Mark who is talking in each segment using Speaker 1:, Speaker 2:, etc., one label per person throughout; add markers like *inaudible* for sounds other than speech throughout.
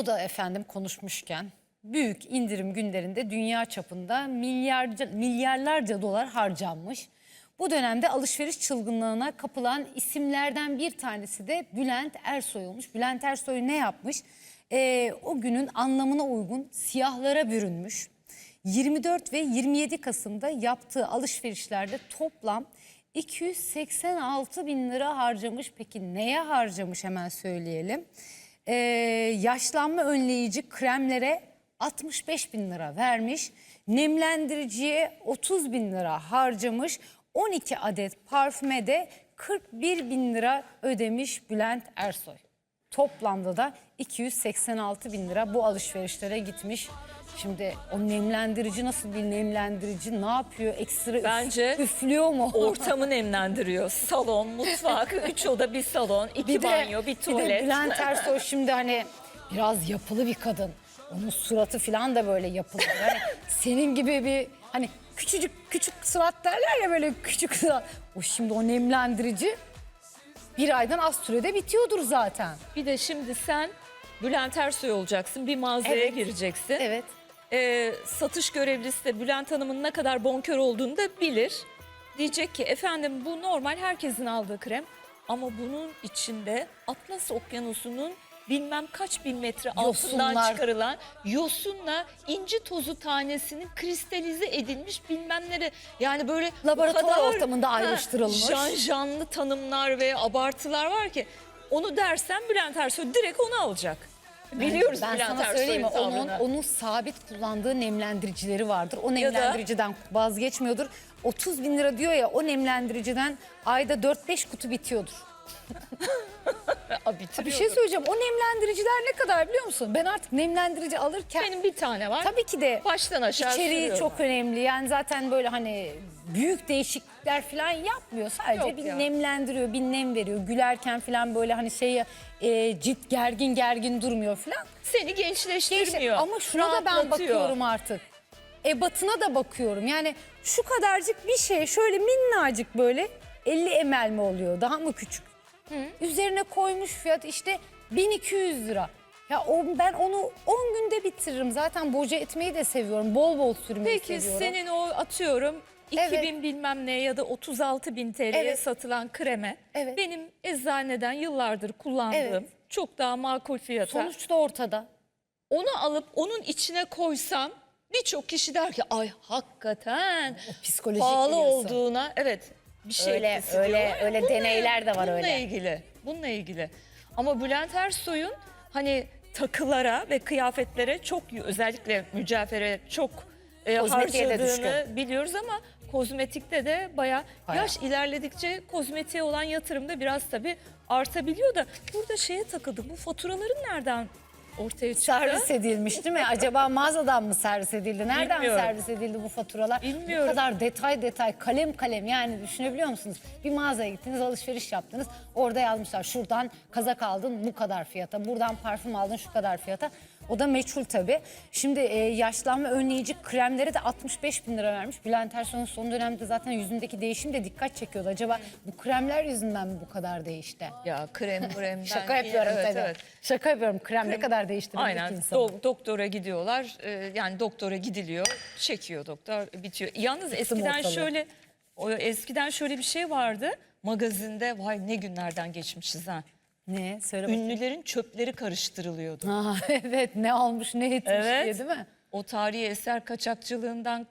Speaker 1: Moda efendim konuşmuşken büyük indirim günlerinde dünya çapında milyarca, milyarlarca dolar harcanmış. Bu dönemde alışveriş çılgınlığına kapılan isimlerden bir tanesi de Bülent Ersoy olmuş. Bülent Ersoy ne yapmış? Ee, o günün anlamına uygun siyahlara bürünmüş. 24 ve 27 Kasım'da yaptığı alışverişlerde toplam 286 bin lira harcamış. Peki neye harcamış hemen söyleyelim. Ee, yaşlanma önleyici kremlere 65 bin lira vermiş. Nemlendiriciye 30 bin lira harcamış. 12 adet parfüme de 41 bin lira ödemiş Bülent Ersoy. Toplamda da 286 bin lira bu alışverişlere gitmiş. Şimdi o nemlendirici nasıl bir nemlendirici ne yapıyor ekstra üf-
Speaker 2: Bence
Speaker 1: üflüyor mu? *laughs*
Speaker 2: Ortamı nemlendiriyor. Salon, mutfak, *laughs* üç oda bir salon, iki banyo, bir
Speaker 1: de
Speaker 2: tuvalet.
Speaker 1: Bülent *laughs* Ersoy şimdi hani biraz yapılı bir kadın. Onun suratı falan da böyle yapılı. Yani senin gibi bir hani küçücük küçük surat derler ya böyle küçük surat. O şimdi o nemlendirici bir aydan az sürede bitiyordur zaten.
Speaker 2: Bir de şimdi sen Bülent Ersoy olacaksın. Bir mağazaya
Speaker 1: Evet.
Speaker 2: gireceksin.
Speaker 1: Evet.
Speaker 2: Ee, satış görevlisi de Bülent Hanım'ın ne kadar bonkör olduğunu da bilir. Diyecek ki efendim bu normal herkesin aldığı krem. Ama bunun içinde Atlas Okyanusu'nun bilmem kaç bin metre altından
Speaker 1: Yosunlar.
Speaker 2: çıkarılan yosunla inci tozu tanesinin kristalize edilmiş bilmem nere. Yani böyle
Speaker 1: Laboratuvar
Speaker 2: kadar-
Speaker 1: ortamında
Speaker 2: Ha,
Speaker 1: ayrıştırılmış.
Speaker 2: Jan janlı tanımlar ve abartılar var ki onu dersen Bülent Ersoy direkt onu alacak. Biliyoruz
Speaker 1: ben
Speaker 2: Bülent
Speaker 1: sana söyleyeyim mi?
Speaker 2: Ersoy'un
Speaker 1: Onun,
Speaker 2: tavrını.
Speaker 1: onun sabit kullandığı nemlendiricileri vardır. O nemlendiriciden vazgeçmiyordur. 30 bin lira diyor ya o nemlendiriciden ayda 4-5 kutu bitiyordur. *laughs*
Speaker 2: Aa,
Speaker 1: Bir şey söyleyeceğim. O nemlendiriciler ne kadar biliyor musun? Ben artık nemlendirici alırken
Speaker 2: Benim bir tane var.
Speaker 1: tabii ki de
Speaker 2: Baştan aşağı
Speaker 1: içeriği
Speaker 2: sürüyorum.
Speaker 1: çok önemli. Yani zaten böyle hani büyük değişiklikler falan yapmıyor. Sadece
Speaker 2: Yok
Speaker 1: bir
Speaker 2: ya.
Speaker 1: nemlendiriyor, bir nem veriyor. Gülerken falan böyle hani şey e, cilt gergin gergin durmuyor falan.
Speaker 2: Seni gençleştirmiyor.
Speaker 1: Gençler- Ama şuna da ben
Speaker 2: rahatlatıyor.
Speaker 1: bakıyorum artık. Ebatına da bakıyorum. Yani şu kadarcık bir şey şöyle minnacık böyle 50 ml mi oluyor? Daha mı küçük? Üzerine koymuş fiyat işte 1200 lira. Ya o, ben onu 10 günde bitiririm. Zaten boca etmeyi de seviyorum. Bol bol sürmeyi
Speaker 2: Peki
Speaker 1: seviyorum.
Speaker 2: senin o atıyorum 2000
Speaker 1: Evet.
Speaker 2: bilmem ne ya da 36 bin TL'ye
Speaker 1: Evet.
Speaker 2: satılan kreme
Speaker 1: Evet.
Speaker 2: benim eczaneden yıllardır kullandığım
Speaker 1: Evet.
Speaker 2: çok daha makul fiyata.
Speaker 1: Sonuçta ortada.
Speaker 2: Onu alıp onun içine koysam birçok kişi der ki ay hakikaten
Speaker 1: psikolojik
Speaker 2: pahalı
Speaker 1: biliyorsun.
Speaker 2: olduğuna evet bir şey
Speaker 1: Öyle-
Speaker 2: etkisi
Speaker 1: öyle-
Speaker 2: diyorlar ya.
Speaker 1: öyle deneyler de var
Speaker 2: bununla
Speaker 1: öyle.
Speaker 2: ilgili. Bununla ilgili. Ama Bülent Ersoy'un hani takılara ve kıyafetlere çok özellikle mücevhere çok e,
Speaker 1: Kozmetiğe de
Speaker 2: harcadığını biliyoruz ama kozmetikte de baya
Speaker 1: Bayağı.
Speaker 2: yaş ilerledikçe kozmetiğe olan yatırım da biraz tabii artabiliyor da burada şeye takıldık. Bu faturaların nereden ortaya çıktı?
Speaker 1: Servis edilmiş değil mi? Acaba mağazadan mı servis edildi? Nereden
Speaker 2: Bilmiyorum.
Speaker 1: servis edildi bu faturalar?
Speaker 2: Bilmiyorum.
Speaker 1: Bu kadar detay detay, kalem kalem yani düşünebiliyor musunuz? Bir mağazaya gittiniz, alışveriş yaptınız. Orada yazmışlar şuradan kazak aldın bu kadar fiyata, buradan parfüm aldın şu kadar fiyata. O da meçhul tabii. Şimdi e, yaşlanma önleyici kremlere de 65 bin lira vermiş. Bülent Ersoy'un son dönemde zaten yüzündeki değişim de dikkat çekiyordu. Acaba bu kremler yüzünden mi bu kadar değişti?
Speaker 2: Ya krem *laughs* krem.
Speaker 1: Şaka yapıyorum
Speaker 2: evet,
Speaker 1: tabii.
Speaker 2: Evet.
Speaker 1: Şaka yapıyorum. Krem, ne kadar değiştirebilir
Speaker 2: Aynen? Do- doktora gidiyorlar Ee, yani doktora gidiliyor çekiyor doktor bitiyor. Yalnız eskiden şöyle o eskiden şöyle bir şey vardı magazinde vay ne günlerden geçmişiz ha.
Speaker 1: Ne? Söyle bakayım.
Speaker 2: Ünlülerin çöpleri karıştırılıyordu.
Speaker 1: Ha, *laughs* evet ne almış ne etmiş
Speaker 2: Evet.
Speaker 1: diye değil mi?
Speaker 2: O tarihi eser kaçakçılığından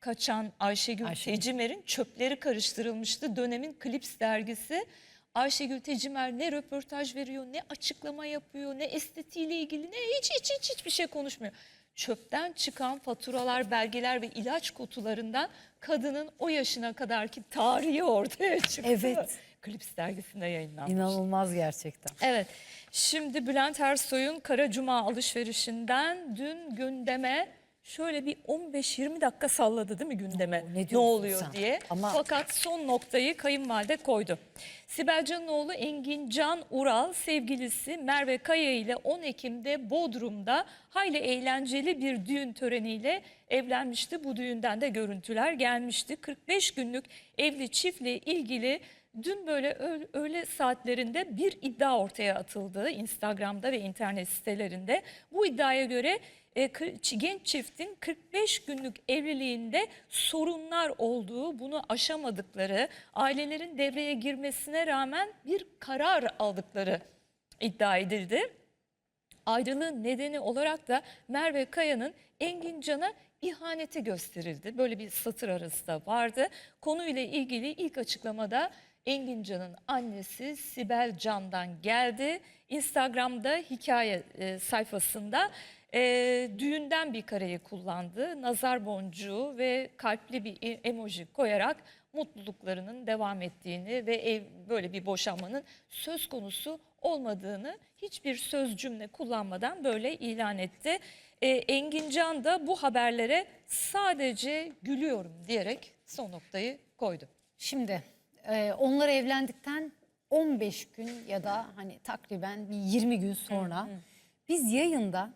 Speaker 2: kaçan Ayşegül,
Speaker 1: Ayşegül.
Speaker 2: Tecimer'in çöpleri karıştırılmıştı. Dönemin Klips dergisi Ayşegül Tecimer ne röportaj veriyor, ne açıklama yapıyor, ne estetiğiyle ilgili, ne hiç hiç hiç hiçbir şey konuşmuyor. Çöpten çıkan faturalar, belgeler ve ilaç kutularından kadının o yaşına kadarki tarihi ortaya çıktı.
Speaker 1: Evet.
Speaker 2: Klips dergisinde yayınlanmış.
Speaker 1: İnanılmaz gerçekten.
Speaker 2: Evet. Şimdi Bülent Ersoy'un Kara Cuma alışverişinden dün gündeme şöyle bir 15-20 dakika salladı değil mi gündeme?
Speaker 1: ne
Speaker 2: ne, oluyor
Speaker 1: sen?
Speaker 2: diye.
Speaker 1: Ama-
Speaker 2: Fakat son noktayı kayınvalide koydu. Sibel Can'ın oğlu Engin Can Ural sevgilisi Merve Kaya ile 10 Ekim'de Bodrum'da hayli eğlenceli bir düğün töreniyle evlenmişti. Bu düğünden de görüntüler gelmişti. 45 günlük evli çiftle ilgili dün böyle öğ- öğle saatlerinde bir iddia ortaya atıldı Instagram'da ve internet sitelerinde. Bu iddiaya göre e, genç çiftin 45 günlük evliliğinde sorunlar olduğu, bunu aşamadıkları, ailelerin devreye girmesine rağmen bir karar aldıkları iddia edildi. Ayrılığın nedeni olarak da Merve Kaya'nın Engin Can'a ihaneti gösterildi. Böyle bir satır arası da vardı. Konuyla ilgili ilk açıklamada Engin Can'ın annesi Sibel Can'dan geldi. Instagram'da hikaye e, sayfasında e, düğünden bir kareyi kullandı. Nazar boncuğu ve kalpli bir e- emoji koyarak mutluluklarının devam ettiğini ve ev böyle bir boşanmanın söz konusu olmadığını hiçbir söz cümle kullanmadan böyle ilan etti. E, Engin Can da bu haberlere sadece gülüyorum diyerek son noktayı koydu.
Speaker 1: Şimdi e, onlar evlendikten 15 gün ya da hani takriben bir 20 gün sonra biz yayında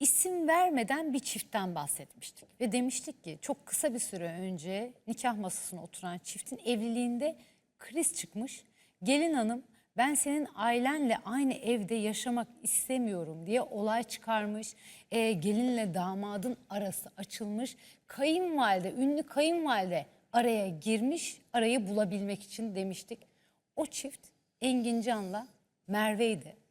Speaker 1: isim vermeden bir çiftten bahsetmiştik. Ve demiştik ki çok kısa bir süre önce nikah masasına oturan çiftin evliliğinde kriz çıkmış. Gelin hanım ben senin ailenle aynı evde yaşamak istemiyorum diye olay çıkarmış. E, gelinle damadın arası açılmış. Kayınvalide, ünlü kayınvalide araya girmiş, arayı bulabilmek için demiştik. O çift Engin Can'la Merve'ydi.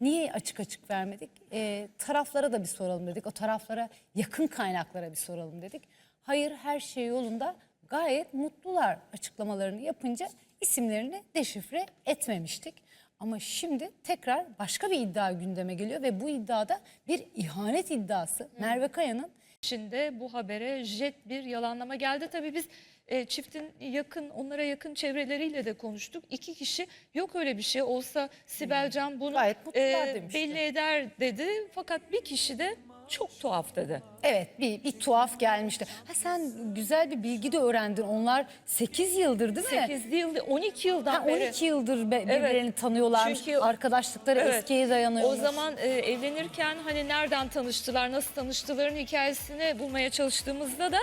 Speaker 1: Niye açık açık vermedik? E, taraflara da bir soralım dedik. O taraflara yakın kaynaklara bir soralım dedik. Hayır her şey yolunda gayet mutlular açıklamalarını yapınca isimlerini deşifre etmemiştik. Ama şimdi tekrar başka bir iddia gündeme geliyor ve bu iddiada bir ihanet iddiası. Merve Kaya'nın
Speaker 2: Şimdi bu habere jet bir yalanlama geldi. Tabii biz e, çiftin yakın, onlara yakın çevreleriyle de konuştuk. İki kişi yok öyle bir şey olsa Sibel Can bunu e, belli eder dedi. Fakat bir kişi de çok tuhaf dedi.
Speaker 1: Evet bir, bir tuhaf gelmişti. Ha sen güzel bir bilgi de öğrendin. Onlar 8 yıldır değil mi?
Speaker 2: 8 yıl, 12 yıldan
Speaker 1: Ha,
Speaker 2: beri.
Speaker 1: 12 yıldır be-
Speaker 2: Evet.
Speaker 1: birbirlerini tanıyorlarmış.
Speaker 2: Çünkü-
Speaker 1: Arkadaşlıkları
Speaker 2: Evet.
Speaker 1: eskiye dayanıyormuş.
Speaker 2: O zaman e, evlenirken hani nereden tanıştılar, nasıl tanıştıların hikayesini bulmaya çalıştığımızda da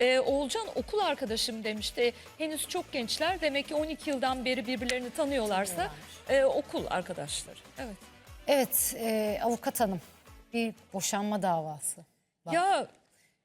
Speaker 2: e, Oğulcan okul arkadaşım demişti. Henüz çok gençler demek ki 12 yıldan beri birbirlerini tanıyorlarsa e, okul arkadaşları. Evet.
Speaker 1: Evet e, avukat hanım bir boşanma davası. var.
Speaker 2: Ya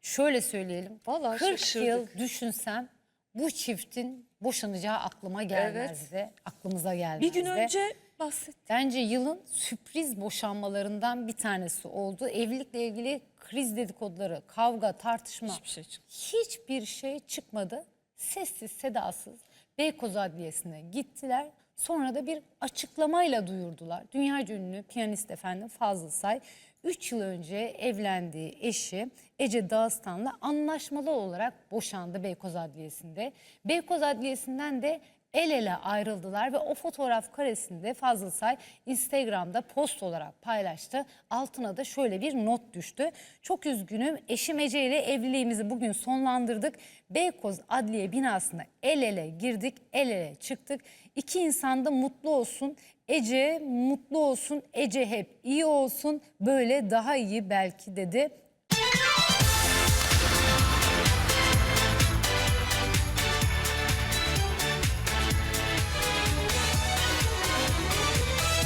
Speaker 1: Şöyle söyleyelim.
Speaker 2: Vallahi
Speaker 1: 40
Speaker 2: şaşırdık.
Speaker 1: yıl düşünsem bu çiftin boşanacağı aklıma gelmezdi. Aklımıza gelmezdi.
Speaker 2: bir gün önce bahsettim.
Speaker 1: Bence yılın sürpriz boşanmalarından bir tanesi oldu. Evlilikle ilgili kriz dedikoduları, kavga, tartışma.
Speaker 2: Hiçbir şey çıkmadı.
Speaker 1: Hiçbir şey çıkmadı. Sessiz sedasız Beykoz Adliyesi'ne gittiler. Sonra da bir açıklamayla duyurdular. Dünya ünlü piyanist efendim Fazıl Say 3 yıl önce evlendiği eşi Ece Dağıstan'la anlaşmalı olarak boşandı Beykoz Adliyesi'nde. Beykoz Adliyesi'nden de el ele ayrıldılar ve o fotoğraf karesinde Fazıl Say Instagram'da post olarak paylaştı. Altına da şöyle bir not düştü. Çok üzgünüm eşim Ece ile evliliğimizi bugün sonlandırdık. Beykoz Adliye binasına el ele girdik, el ele çıktık. İki insan da mutlu olsun. Ece mutlu olsun, Ece hep iyi olsun. Böyle daha iyi belki dedi